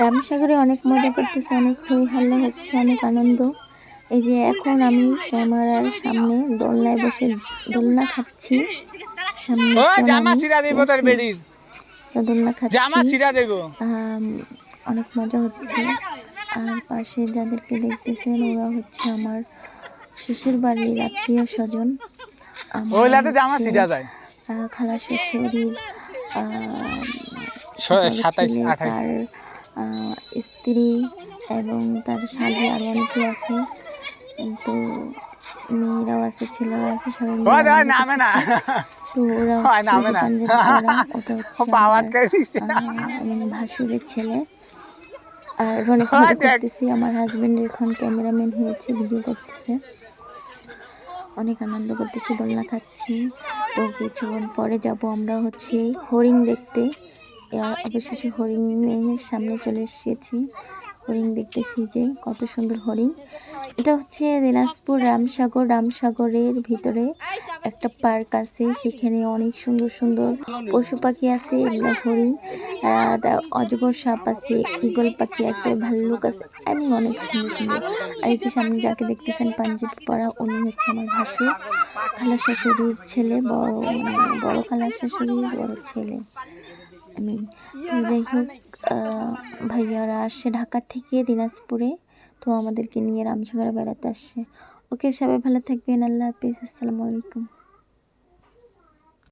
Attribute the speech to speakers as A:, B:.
A: রামসাগরে অনেক মজা করতেছে অনেক হই হাল্লা হচ্ছে অনেক আনন্দ। এই যে এখন আমি ক্যামেরার সামনে দোলনায় বসে দোলনা খাচ্ছি। সামনে
B: ও
A: একজন
B: জামা সিরা দিব তোর বেডির।
A: তো দোলনা
B: জামা সিরা দেব।
A: অনেক মজা হচ্ছে। আর পাশে যাদেরকে দেখতেছেন ওরা হচ্ছে আমার শ্বশুর বাড়ির আত্মীয় স্বজন। আমার
B: ওইলাতে জামা সিরা যায়।
A: আহ, খালা শ্বশুরির
B: সাতাইশ, আঠাইশ।
A: স্ত্রী এবং তার শালি আর অনেকে আছে। তো মেয়েরাও আছে ছেলেরাও আছে সবাই
B: নামে না।
A: তো ওরা ওটা হচ্ছে ভাসুরের ছেলে। আর অনেক
B: হয়।
A: করতেছি আমার হাজবেন্ড এখন ক্যামেরাম্যান হয়েছে ভিডিও করতেছে। অনেক আনন্দ করতেছি দোলনা খাচ্ছি। তো কিছুক্ষণ পরে যাব আমরা হচ্ছে হরিণ দেখতে। অবশেষে হরিণের সামনে চলে এসেছি। হরিণ দেখতেছি যে কত সুন্দর হরিণ। এটা হচ্ছে দিনাজপুর রামসাগর। রামসাগরের ভিতরে একটা পার্ক আছে সেখানে অনেক সুন্দর সুন্দর পশু পাখি আছে এগুলো হরিণ। অজগর সাপ আছে ইগল পাখি আছে ভাল্লুক আছে এমন অনেক সুন্দর সুন্দর। আর এই যে সামনে যাকে দেখতেছেন পাঞ্জাবি পরা উনি হচ্ছে আমার ভাসুর খালা শাশুড়ির ছেলে বড় বড় খালা শাশুড়ির বড় ছেলে। আমি যাই হোক ভাইয়ারা আসছে ঢাকা থেকে দিনাজপুরে। তো আমাদেরকে নিয়ে রামসাগরে বেড়াতে আসছে। ওকে সবাই ভালো থাকবেন। আল্লাহ হাফিজ। আসসালামু আলাইকুম।